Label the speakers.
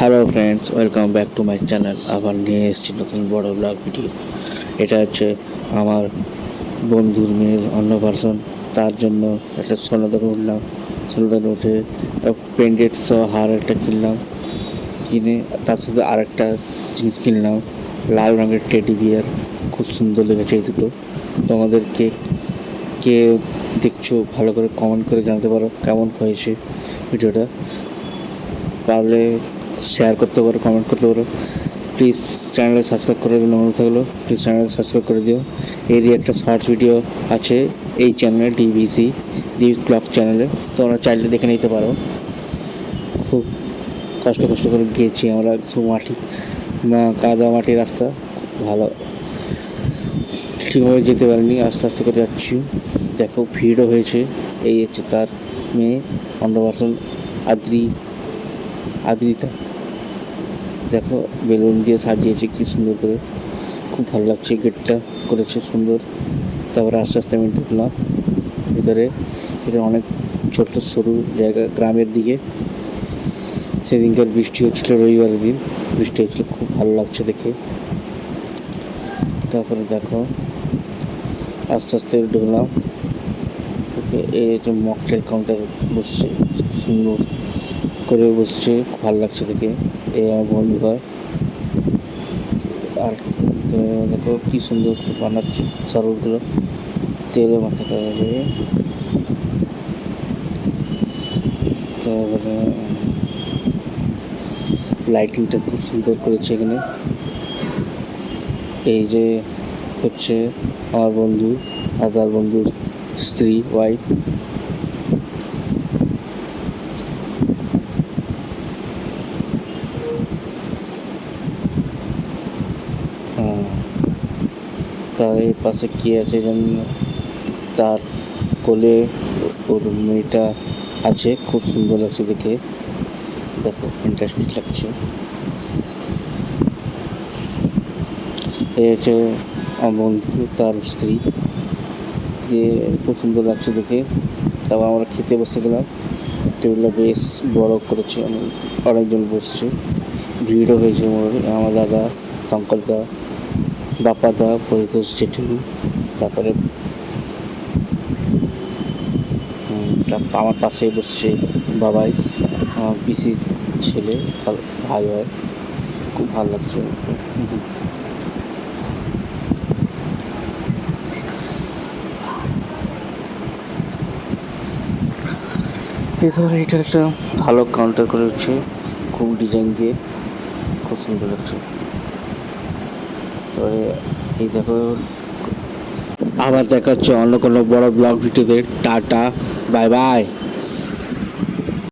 Speaker 1: Hello friends welcome back to my channel আবার নিয়ে এসেছি নতুন বড় ব্লগ ভিডিও এটা হচ্ছে আমার বন্ধুর মেয়ের অন্নপ্রাশন তার জন্য একটা সোনা দোকান উঠলাম সোনা দোকানে উঠে পেন্ডেন্ট সহ হার একটা কিনলাম। কিনে তার সাথে আরেকটা জিনিস কিনলাম। লাল রঙের টেডি বিয়ার খুব সুন্দর লেগেছে এই দুটো। তোমাদেরকে কে দেখছ ভালো করে কমেন্ট করে জানাতে পারো। কেমন হয়েছে ভিডিওটা? পারলে শেয়ার করতে পারো কমেন্ট করতে পারো। প্লিজ চ্যানেলে সাবস্ক্রাইব জন্য অনুরোধ থাকল। প্লিজ চ্যানেলে সাবস্ক্রাইব করে দিও। এরই একটা শর্টস ভিডিও আছে এই চ্যানেলে ডিবিসি দি ব্লগ চ্যানেলে তোমরা চাইলে দেখে নিতে পারো। খুব কষ্ট কষ্ট করে গিয়েছি আমরা খুব মাটি কাদা মাটি রাস্তা, খুব ভালো। ঠিকভাবে যেতে পারিনি, আস্তে আস্তে করে যাচ্ছি। দেখো, ভিড়ও হয়েছে। এই হচ্ছে তার মেয়ে, অন্নপ্রাশন, আদ্রি, আদ্রিতা। দেখো, বেলুন দিয়ে সাজিয়েছে কি সুন্দর করে। খুব ভালো লাগছে গেটটা, করেছে সুন্দর। তারপরে আস্তে আস্তে আমি ঢুকলাম। ভিতরে, এখানে অনেক ছোট্ট সরু জায়গা, গ্রামের দিকে। সেদিনকার বৃষ্টি হচ্ছিল, রবিবারের দিন। বৃষ্টি হচ্ছিল, খুব ভালো লাগছে দেখে। তারপরে দেখো, আস্তে আস্তে ঢুকলাম। ওকে, এই যে মকটেল কাউন্টার বসছে সুন্দর। করে বসছে ভালো লাগছে দেখে। এই আমার বন্ধু হয় আর দেখো কি সুন্দর বানাচ্ছে শরবতগুলো তেলে মাথা করে দিয়ে তারপরে লাইটিংটা খুব সুন্দর করেছে এখানে। এই যে হচ্ছে আমার বন্ধু, আদার বন্ধুর স্ত্রী ওয়াইফ হ্যাঁ। তার এই পাশে কি আছে জানি না। তার কোলে ওর মেয়েটা আছে, খুব সুন্দর লাগছে দেখে। দেখো ইন্টারেস্টিং লাগছে। এই হচ্ছে বন্ধু, তার স্ত্রী। দিয়ে খুব সুন্দর লাগছে দেখে। তারপর আমরা খেতে বসে গেলাম। টেবিলটা বেশ বড় করেছে অনেকজন বসছে। ভিড়ও হয়েছে আমার দাদা শঙ্কর দা বাপা দা পরিতোষ জেঠু, তারপরে আমার পাশে বসছে বাবাই, আমার পিসির ছেলে ভাই হয়, খুব ভালো লাগছে। এটা একটা ভালো কাউন্টার করে হচ্ছে, খুব ডিজাইন দিয়ে, খুব সুন্দর লাগছে তারপরে এই দেখো আবার দেখা হচ্ছে অন্য কোনো বড় ব্লগ ভিডিওতে। Tata bye bye